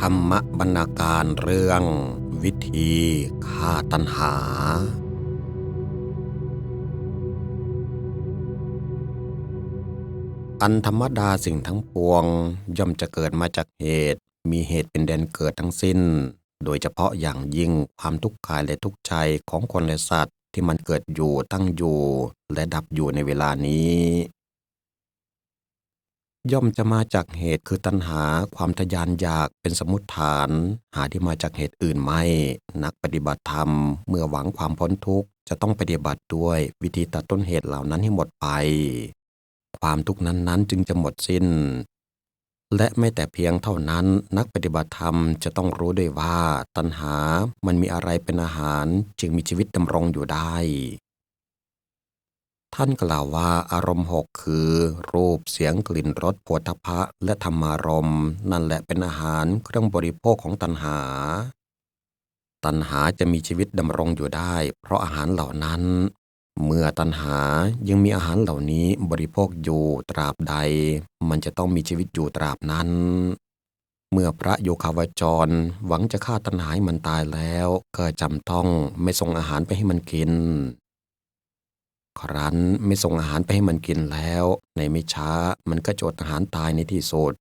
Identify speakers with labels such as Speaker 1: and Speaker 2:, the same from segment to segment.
Speaker 1: ธรรมบรรณาการเรื่อง วิธีฆ่าตัณหา อันธรรมดาสิ่งทั้งปวง ย่อมจะเกิดมาจากเหตุ มีเหตุเป็นแดนเกิดทั้งสิ้น โดยเฉพาะอย่างยิ่งความทุกข์กายและทุกข์ใจของคนและสัตว์ที่มันเกิดอยู่ตั้งอยู่ และดับอยู่ในเวลานี้ ย่อมจะมาจากเหตุคือตัณหาความทยานอยากเป็นสมมติฐาน หาที่มาจากเหตุอื่นไม่ นักปฏิบัติธรรม เมื่อหวังความพ้นทุกข์ จะต้องปฏิบัติด้วยวิธีตัดต้นเหตุเหล่านั้นให้หมดไป ความทุกข์นั้นๆจึงจะหมดสิ้น และไม่แต่เพียงเท่านั้น นักปฏิบัติธรรมจะต้องรู้ด้วยว่า ตัณหามันมีอะไรเป็นอาหารจึงมีชีวิตดำรงอยู่ได้ ท่านกล่าวว่าอารมณ์หกคือ รูปเสียงกลิ่นรสโผฏฐพะและธรรมารมณ์นั่นแหละเป็นอาหารเครื่องบริโภคของตัณหา ตัณหาจะมีชีวิตดำรงอยู่ได้ เพราะอาหารเหล่านั้น เมื่อตัณหายังมีอาหารเหล่านี้บริโภคอยู่ตราบใด มันจะต้องมีชีวิตอยู่ตราบนั้น เมื่อพระโยคาวจรหวังจะฆ่าตัณหาให้มันตายแล้ว ก็จำต้องไม่ส่งอาหารไปให้มันกิน ครั้นไม่ส่งอาหารไปให้มันกินแล้ว ในไม่ช้ามันก็จะอดอาหารตายในที่สุด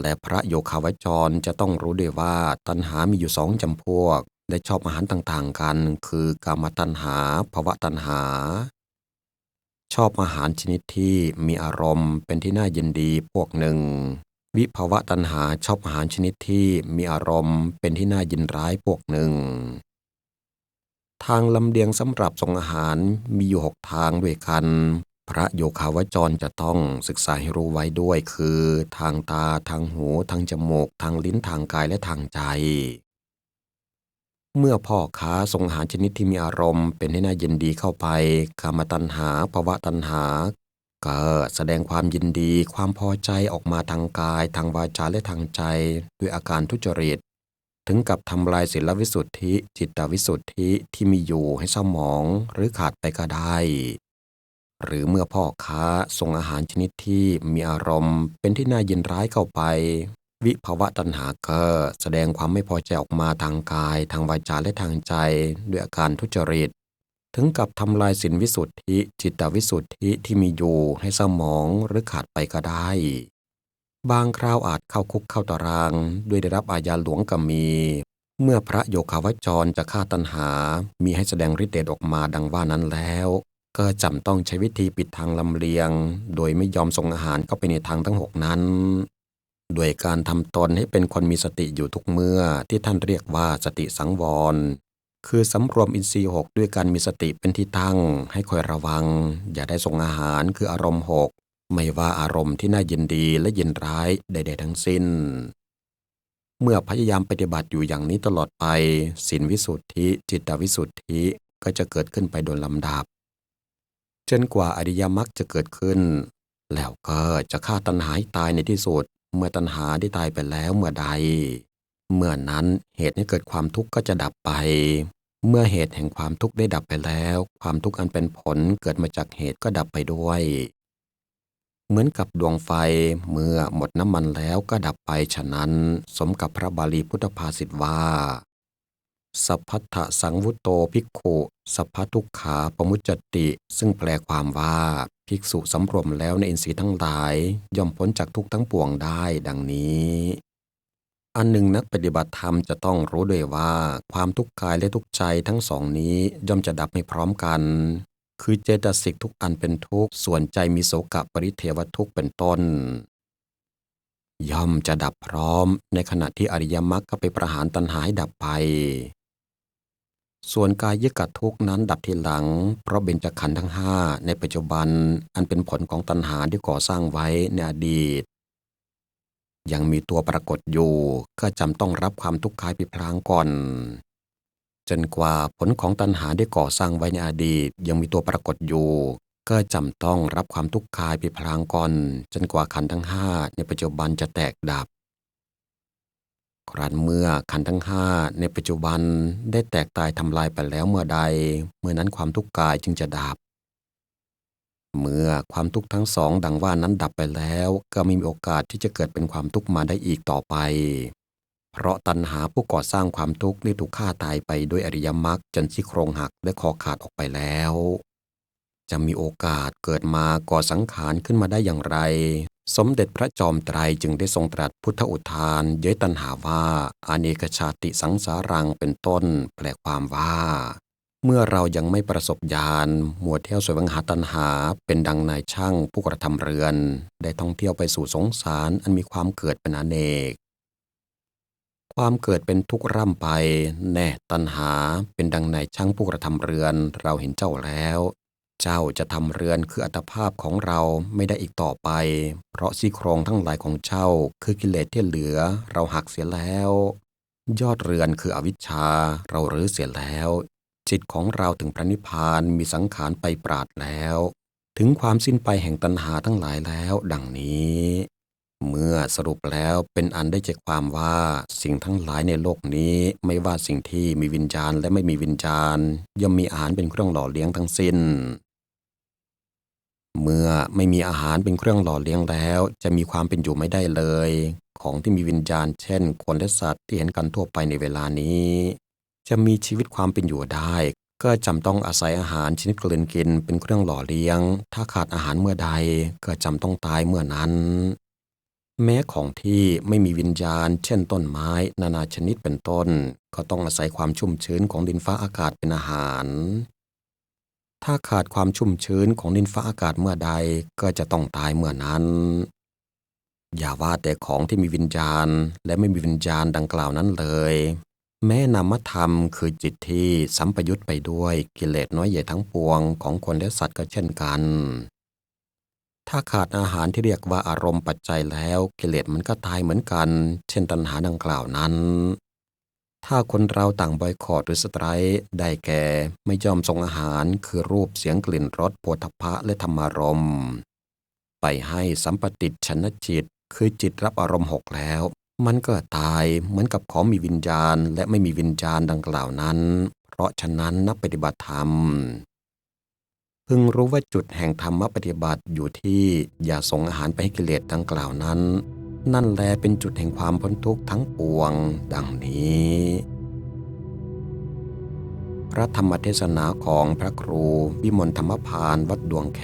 Speaker 1: และพระโยคาวจรจะต้องรู้ด้วยว่าตัณหามีอยู่สองจำพวก และชอบอาหารต่างๆกัน คือกามตัณหาภวะตัณหา ชอบอาหารชนิดที่มีอารมณ์เป็นที่น่ายินดีพวกหนึ่ง วิภาวะตัณหาชอบอาหารชนิดที่มีอารมณ์เป็นที่น่ายินร้ายพวกหนึ่ง ทางลำเลียงสำหรับส่งอาหารมีอยู่หกทางด้วยกัน พระโยคาวจรจะต้องศึกษาให้รู้ไว้ด้วยคือ ทางตาทางหูทางจมูก ทางลิ้นทางกายและทางใจ เมื่อพ่อค้าส่งอาหารชนิดที่มีอารมณ์ เป็นให้น่ายินดีเข้าไปกามตัณหาภวะตัณหาก็แสดงความยินดีความพอใจออกมาทางกาย ทางวาจาและทางใจ ด้วยอาการทุจริต ถึงกับทำลายศีลวิสุทธิ จิตวิสุทธิที่มีอยู่ให้เศร้าหมองหรือขาดไปก็ได้ หรือเมื่อพ่อค้าส่งอาหารชนิดที่มีอารมณ์ เป็นที่น่ายินร้ายเข้าไป วิภาวะตัณหาก็แสดงความไม่พอใจออกมาทางกาย ทางวาจาและทางใจ ด้วยอาการทุจริต ถึงกับทำลายสินวิสุทธิ จิตวิสุทธิที่มีอยู่ให้เศร้าหมองหรือขาดไปก็ได้ บางคราวอาจเข้าคุกเข้าตาราง ด้วยได้รับอาญาหลวงก็มี เมื่อพระโยคาวจรจะฆ่าตัณหา มีให้แสดงฤทธิ์เดชออกมาดังว่านั้นแล้ว ก็จำต้องใช้วิธีปิดทางลำเลียง โดยไม่ยอมส่งอาหารเข้าไปในทางทั้งหกนั้นโดยการทำตนให้เป็นคนมีสติอยู่ทุกเมื่อที่ท่านเรียกว่าสติสังวรคือสำรวมอินทรีย์หกด้วยการมีสติเป็นที่ตั้ง ให้คอยระวัง อย่าได้ส่งอาหารคืออารมณ์หก ไม่ว่าอารมณ์ที่น่ายินดีและยินร้ายใด ๆ ทั้งสิ้น เมื่อพยายามปฏิบัติอยู่อย่างนี้ตลอดไปสินวิสุทธิจิตวิสุทธิก็จะเกิดขึ้นไปโดยลำดับจนกว่าอริยมรรคจะเกิดขึ้น แล้วก็จะฆ่าตัณหาให้ตายในที่สุด เมื่อตัณหาได้ตายไปแล้วเมื่อใด เมื่อนั้นเหตุให้เกิดความทุกข์ก็จะดับไป เมื่อเหตุแห่งความทุกข์ได้ดับไปแล้ว ความทุกข์อันเป็นผลเกิดมาจากเหตุก็ดับไปด้วย เหมือนกับดวงไฟเมื่อหมดน้ำมันแล้วก็ดับไปฉะนั้น สมกับพระบาลีพุทธภาษิตว่า สัพพัทธสังวุตโตภิกขุสัพพทุกขาปมุจจติ ซึ่งแปลความว่าภิกษุสำรวมแล้วในอินทรีย์ทั้งหลาย ย่อมพ้นจากทุกข์ทั้งปวงได้ดังนี้อันหนึ่งนักปฏิบัติธรรมจะต้องรู้ด้วยว่า ความทุกข์กายและทุกข์ใจทั้งสองนี้ย่อมจะดับไม่พร้อมกัน คือเจตสิกทุกอันเป็นทุกข์ ส่วนใจมีโสกปริเทวทุกข์เป็นต้น ย่อมจะดับพร้อมในขณะที่อริยมรรคก็ไปประหารตัณหาให้ดับไป ส่วนกายยกัดทุกนั้นดับทีหลัง เพราะเบญจขันธ์ทั้งห้าในปัจจุบันอันเป็นผลของตัณหาที่ก่อสร้างไว้ในอดีต ยังมีตัวปรากฏอยู่ก็จำต้องรับความทุกข์กายผิดพลางก่อน จนกว่าผลของตัณหาได้ก่อสร้างไว้ในอดีตยังมีตัวปรากฏอยู่ ก็จำต้องรับความทุกข์กายผิดพลางก่อน จนกว่าขันทั้งห้าในปัจจุบันจะแตกดับ ครั้นเมื่อขันทั้งห้าในปัจจุบันได้แตกตายทำลายไปแล้วเมื่อใด เมื่อนั้นความทุกข์กายจึงจะดับ เมื่อความทุกข์ทั้งสองดังว่านั้นดับไปแล้ว ก็ไม่มีโอกาสที่จะเกิดเป็นความทุกข์มาได้อีกต่อไป เพราะตัณหาผู้ก่อสร้างความทุกข์ได้ถูกฆ่าตายไปด้วยอริยมรรคจนซี่โครงหักและคอขาดออกไปแล้ว จะมีโอกาสเกิดมาก่อสังขารขึ้นมาได้อย่างไร สมเด็จพระจอมไตรจึงได้ทรงตรัสพุทธอุทาน เย้ยตัณหาว่าอาเนกชาติสังสารังเป็นต้น แปลความว่า เมื่อเรายังไม่ประสบญาณมัวเที่ยวสวงหาตัณหา เป็นดังนายช่างผู้กระทำเรือน ได้ท่องเที่ยวไปสู่สงสารอันมีความเกิดเป็นอเนก ความเกิดเป็นทุกข์ร่ำไป แน่ตัณหาเป็นดังในช่างผู้กระทำเรือน เราเห็นเจ้าแล้ว เจ้าจะทำเรือนคืออัตภาพของเราไม่ได้อีกต่อไป เพราะซี่โครงทั้งหลายของเจ้า คือกิเลสที่เหลือ เราหักเสียแล้ว ยอดเรือนคืออวิชชา เรารื้อเสียแล้ว จิตของเราถึงพระนิพพานมีสังขารไปปราดแล้ว ถึงความสิ้นไปแห่งตัณหาทั้งหลายแล้ว ดังนี้ เมื่อสรุปแล้วเป็นอันได้ใจความว่าสิ่งทั้งหลายในโลกนี้ไม่ว่าสิ่งที่มีวิญญาณและไม่มีวิญญาณ ย่อมมีอาหารเป็นเครื่องหล่อเลี้ยงทั้งสิ้น เมื่อไม่มีอาหารเป็นเครื่องหล่อเลี้ยงแล้ว จะมีความเป็นอยู่ไม่ได้เลย ของที่มีวิญญาณ เช่น คนและสัตว์ที่เห็นกันทั่วไปในเวลานี้ จะมีชีวิตความเป็นอยู่ได้ ก็จำต้องอาศัยอาหารชนิดกลืนกินเป็นเครื่องหล่อเลี้ยง ถ้าขาดอาหารเมื่อใดก็จำต้องตายเมื่อนั้น แม้ของที่ไม่มีวิญญาณ เช่นต้นไม้ นานาชนิดเป็นต้น ก็ต้องอาศัยความชุ่มชื้นของดินฟ้าอากาศเป็นอาหาร ถ้าขาดความชุ่มชื้นของดินฟ้าอากาศเมื่อใดก็จะต้องตายเมื่อนั้น อย่าว่าแต่ของที่มีวิญญาณและไม่มีวิญญาณดังกล่าวนั้นเลย แม้นามธรรมคือจิตที่สัมปยุตไปด้วยกิเลสน้อยใหญ่ทั้งปวงของคนและสัตว์ก็เช่นกัน ถ้าขาดอาหารที่เรียกว่าอารมณ์ปัจจัยแล้ว กิเลสมันก็ตายเหมือนกัน เช่นตัณหาดังกล่าวนั้น ถ้าคนเราต่างบอยคอรดหรือสไตร์ได้แก่ไม่ยอมส่งอาหารคือรูปเสียงกลิ่นรสโผฏฐัพพะและธรรมารมณ์ไปให้สัมปติชนจิต คือจิตรับอารมณ์หกแล้ว มันก็ตายเหมือนกับของมีวิญญาณและไม่มีวิญญาณดังกล่าวนั้น เพราะฉะนั้นนักปฏิบัติธรรม พึงรู้ว่าจุดแห่งธรรมปฏิบัติอยู่ที่อย่าส่งอาหารไปให้กิเลสดังกล่าวนั้น นั่นแลเป็นจุดแห่งความพ้นทุกข์ทั้งปวง ดังนี้ พระธรรมเทศนาของพระครูวิมลธรรมพานวัดดวงแข